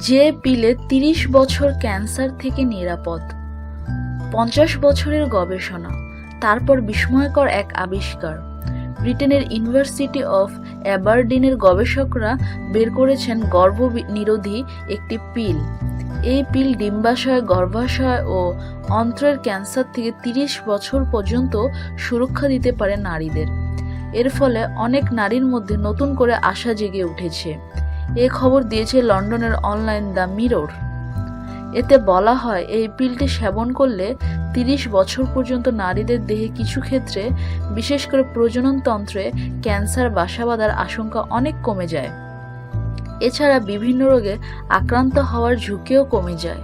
যে পিলে তিরিশ বছর ক্যান্সার থেকে নিরাপদ। পঞ্চাশ বছরের গবেষণা, তারপর বিস্ময়কর এক আবিষ্কার। ব্রিটেনের ইউনিভার্সিটি অফ অ্যাবারডিনের গবেষকরা বের করেছেন গর্ভ নিরোধী একটি পিল। এই পিল ডিম্বাশয়, গর্ভাশয় ও অন্ত্রের ক্যান্সার থেকে তিরিশ বছর পর্যন্ত সুরক্ষা দিতে পারে নারীদের। এর ফলে অনেক নারীর মধ্যে নতুন করে আশা জেগে উঠেছে। এ খবর দিয়েছে লন্ডনের অনলাইন দ্য মিরর। এতে বলা হয়, এই পিলটি সেবন করলে তিরিশ বছর পর্যন্ত নারীদের দেহে কিছু ক্ষেত্রে, বিশেষ করে প্রজননতন্ত্রে ক্যান্সার, বাসা বাঁধার আশঙ্কা অনেক কমে যায়। এছাড়া বিভিন্ন রোগে আক্রান্ত হওয়ার ঝুঁকিও কমে যায়।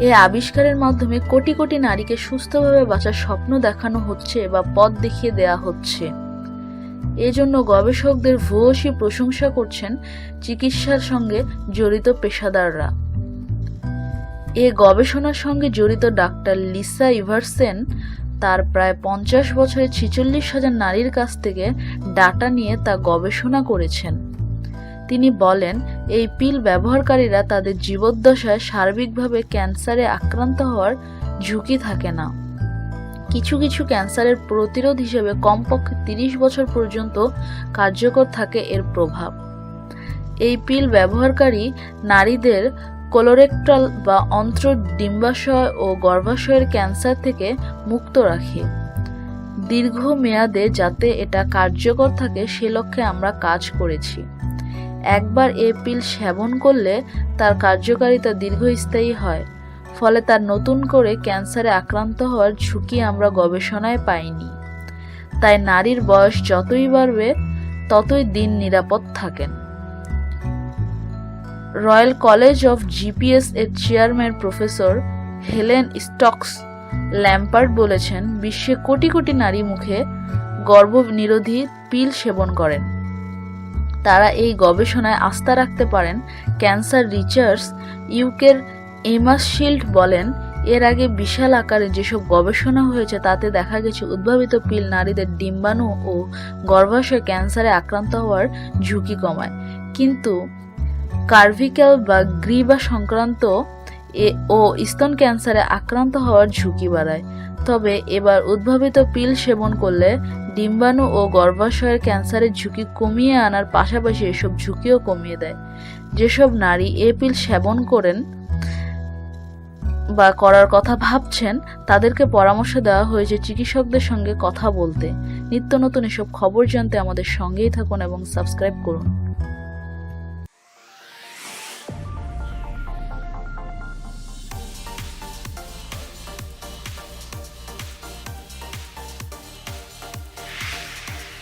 এই আবিষ্কারের মাধ্যমে কোটি কোটি নারীকে সুস্থভাবে বাঁচার স্বপ্ন দেখানো হচ্ছে বা পথ দেখিয়ে দেয়া হচ্ছে। এজন্য গবেষকদের ভূয়সী প্রশংসা করছেন চিকিৎসার সঙ্গে জড়িত পেশাদাররা। এ গবেষণার সঙ্গে জড়িত ডাক্তার লিসা ইভারসেন তার প্রায় পঞ্চাশ বছরের ছিচল্লিশ হাজার নারীর কাছ থেকে ডাটা নিয়ে তা গবেষণা করেছেন। তিনি বলেন, এই পিল ব্যবহারকারীরা তাদের জীবদ্দশায় সার্বিকভাবে ক্যান্সারে আক্রান্ত হওয়ার ঝুঁকি থাকে না। কিছু কিছু ক্যান্সারের প্রতিরোধ হিসেবে কমপক্ষে তিরিশ বছর পর্যন্ত কার্যকর থাকে এর প্রভাব। এই পিল ব্যবহারকারী নারীদের কোলোরেক্টাল বা অন্ত্র ডিম্বাশয় ও গর্ভাশয়ের ক্যান্সার থেকে মুক্ত রাখে। দীর্ঘ মেয়াদে যাতে এটা কার্যকর থাকে, সে লক্ষ্যে আমরা কাজ করেছি। একবার এ পিল সেবন করলে তার কার্যকারিতা দীর্ঘস্থায়ী হয়। ফলে তার নতুন করে ক্যান্সারে আক্রান্ত হওয়ার ঝুঁকি আমরা গবেষণায় পাইনি। তাই নারীর বয়স যতই বাড়বে, ততই দিন নিরাপদ থাকেন। রয়্যাল কলেজ অফ জিপিএস এর chairman professor Helen Stokes Lampard বলেছেন, বিশ্বে কোটি কোটি নারী মুখে গর্ভনিরোধী পিল সেবন করেন। তারা এই গবেষণায় আস্থা রাখতে পারেন, ক্যান্সার রিচার্স ইউকের এমাস শিল্ড বলেন, এর আগে বিশাল আকারে যেসব গবেষণা হয়েছে, তাতে দেখা গেছে উদ্ভাবিত পিল নারীদের ডিম্বাণু ও গর্ভাশয় ক্যান্সারে আক্রান্ত হওয়ার ঝুঁকি কমায়। কিন্তু কার্ভিক্যাল বা গ্রীবা সংক্রান্ত ও স্তন ক্যান্সারে আক্রান্ত হওয়ার ঝুঁকি বাড়ায়। তবে এবার উদ্ভাবিত পিল সেবন করলে ডিম্বাণু ও গর্ভাশয়ের ক্যান্সারের ঝুঁকি কমিয়ে আনার পাশাপাশি এসব ঝুঁকিও কমিয়ে দেয়। যেসব নারী এ পিল সেবন করেন বা করার কথা ভাবছেন, তাদেরকে পরামর্শ দেওয়া হয়েছে চিকিৎসকদের সঙ্গে কথা বলতে। নিত্য নতুন এসব খবর জানতে আমাদের সঙ্গেই থাকুন এবং সাবস্ক্রাইব করুন।